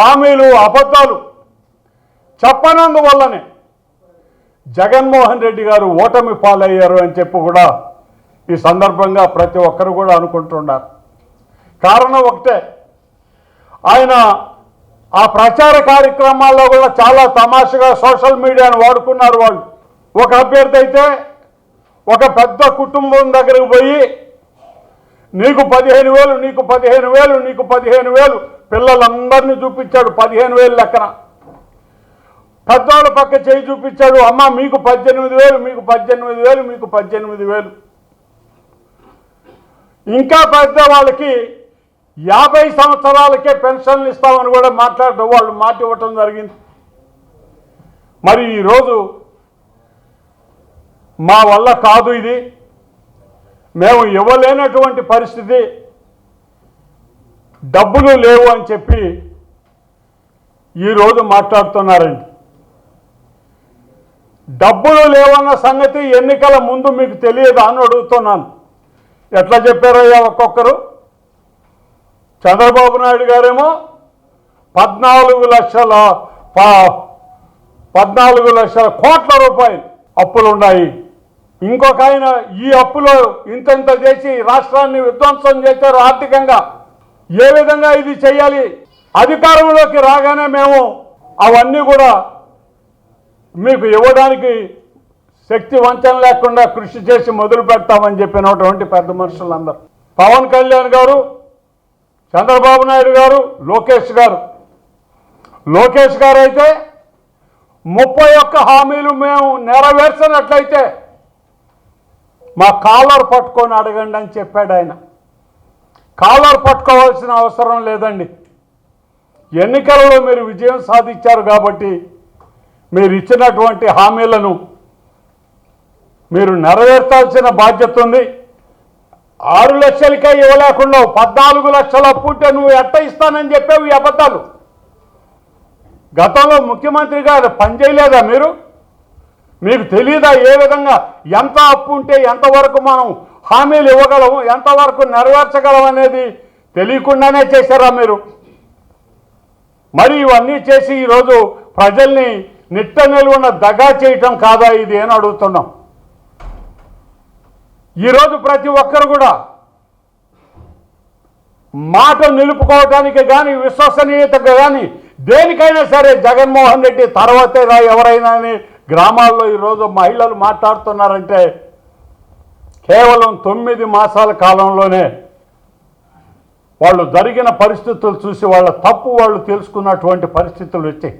హామీలు అబద్ధాలు చెప్పనందువల్లనే జగన్మోహన్ రెడ్డి గారు ఓటమి పాలయ్యారు అని చెప్పి కూడా ఈ సందర్భంగా ప్రతి ఒక్కరు కూడా అనుకుంటున్నారు. కారణం ఒకటే ఆయన ఆ ప్రచార కార్యక్రమాల్లో కూడా చాలా తమాషగా సోషల్ మీడియాను వాడుకున్నారు వాళ్ళు. ఒక అభ్యర్థి అయితే ఒక పెద్ద కుటుంబం దగ్గరకు పోయి నీకు పదిహేను వేలు నీకు పదిహేను వేలు నీకు పదిహేను వేలు పిల్లలందరినీ చూపించాడు పదిహేను వేలు లెక్కన. పెద్దవాళ్ళ పక్క చేయి చూపించాడు అమ్మ మీకు పద్దెనిమిది వేలు మీకు పద్దెనిమిది వేలు మీకు పద్దెనిమిది వేలు. ఇంకా పెద్ద వాళ్ళకి యాభై సంవత్సరాలకే పెన్షన్లు ఇస్తామని కూడా మాట్లాడటం వాళ్ళు మాట ఇవ్వటం జరిగింది. మరి ఈరోజు మా వల్ల కాదు ఇది. మేము ఇవ్వలేనటువంటి పరిస్థితి. డబ్బులు లేవు అని చెప్పి ఈరోజు మాట్లాడుతున్నారండి. డబ్బులు లేవన్న సంగతి ఎన్నికల ముందు మీకు తెలియదు అని అడుగుతున్నాను. ఎట్లా చెప్పారయ్యా ఒక్కొక్కరు. చంద్రబాబు నాయుడు గారేమో పద్నాలుగు లక్షల పద్నాలుగు లక్షల కోట్ల రూపాయలు అప్పులు ఉన్నాయి. ఇంకొక ఆయన ఈ అప్పులో ఇంతంత చేసి రాష్ట్రాన్ని విధ్వంసం చేశారు ఆర్థికంగా. ఏ విధంగా ఇది చేయాలి? అధికారంలోకి రాగానే మేము అవన్నీ కూడా మీకు ఇవ్వడానికి శక్తి వంచన లేకుండా కృషి చేసి మొదలు పెడతామని చెప్పినటువంటి పెద్ద మనుషులందరూ. పవన్ కళ్యాణ్ గారు చంద్రబాబు నాయుడు గారు లోకేష్ గారు. లోకేష్ గారు అయితే ముప్పై ఒక్క హామీలు మేము నెరవేర్చినట్లయితే మా కాలర్ పట్టుకొని అడగండి అని చెప్పాడు ఆయన. కాలర్ పట్టుకోవాల్సిన అవసరం లేదండి. ఎన్నికలలో మీరు విజయం సాధించారు కాబట్టి మీరు ఇచ్చినటువంటి హామీలను మీరు నెరవేర్చాల్సిన బాధ్యత ఉంది. ఆరు లక్షలకే ఇవ్వలేకుండా పద్నాలుగు లక్షల అప్పుంటే నువ్వు ఎట్ట ఇస్తానని చెప్పావు ఈ అబద్ధాలు? గతంలో ముఖ్యమంత్రి గారు పనిచేయలేదా మీరు? మీకు తెలియదా ఏ విధంగా ఎంత అప్పు ఉంటే ఎంతవరకు మనం హామీలు ఇవ్వగలము? ఎంతవరకు నెరవేర్చగలం అనేది తెలియకుండానే చేశారా మీరు? మరి ఇవన్నీ చేసి ఈరోజు ప్రజల్ని నిట్ట నిలువున దగా చేయటం కాదా ఇది అని అడుగుతున్నాం. ఈరోజు ప్రతి ఒక్కరు కూడా మాట నిలుపుకోవడానికి కానీ విశ్వసనీయతకు కానీ దేనికైనా సరే జగన్మోహన్ రెడ్డి తర్వాతే రా ఎవరైనా అని గ్రామాల్లో ఈరోజు మహిళలు మాట్లాడుతున్నారంటే కేవలం తొమ్మిది మాసాల కాలంలోనే వాళ్ళు జరిగిన పరిస్థితులు చూసి వాళ్ళ తప్పు వాళ్ళు తెలుసుకున్నటువంటి పరిస్థితులు వచ్చాయి.